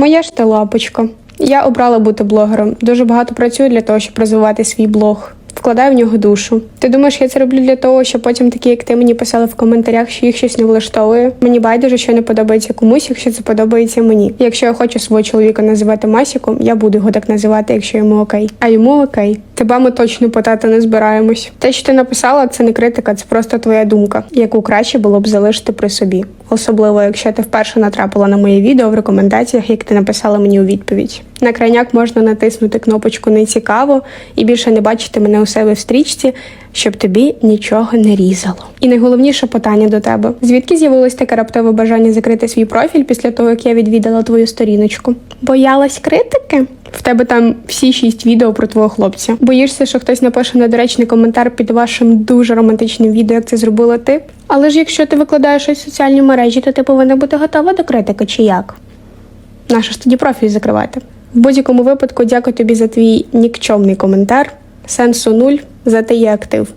Моя ж ти лапочка. Я обрала бути блогером. Дуже багато працюю для того, щоб розвивати свій блог. Вкладаю в нього душу. Ти думаєш, я це роблю для того, щоб потім такі, як ти мені писали в коментарях, що їх щось не влаштовує. Мені байдуже, що не подобається комусь, якщо це подобається мені. Якщо я хочу свого чоловіка називати Масіком, я буду його так називати, якщо йому окей. А йому окей. Тебе ми точно питати не збираємось. Те, що ти написала, це не критика, це просто твоя думка, яку краще було б залишити при собі. Особливо, якщо ти вперше натрапила на моє відео в рекомендаціях, як ти написала мені у відповідь. На крайняк можна натиснути кнопочку не цікаво і більше не бачити мене у себе в стрічці, щоб тобі нічого не різало. І найголовніше питання до тебе: звідки з'явилось таке раптове бажання закрити свій профіль після того, як я відвідала твою сторіночку? Боялась критики? В тебе там всі шість відео про твого хлопця. Боїшся, що хтось напише недоречний коментар під вашим дуже романтичним відео, як це зробила ти. Але ж якщо ти викладаєш щось в соціальні мережі, то ти повинна бути готова до критики, чи як? Наше ж тоді профіль закривати. В будь-якому випадку, дякую тобі за твій нікчомний коментар. Сенсу нуль, зате є актив.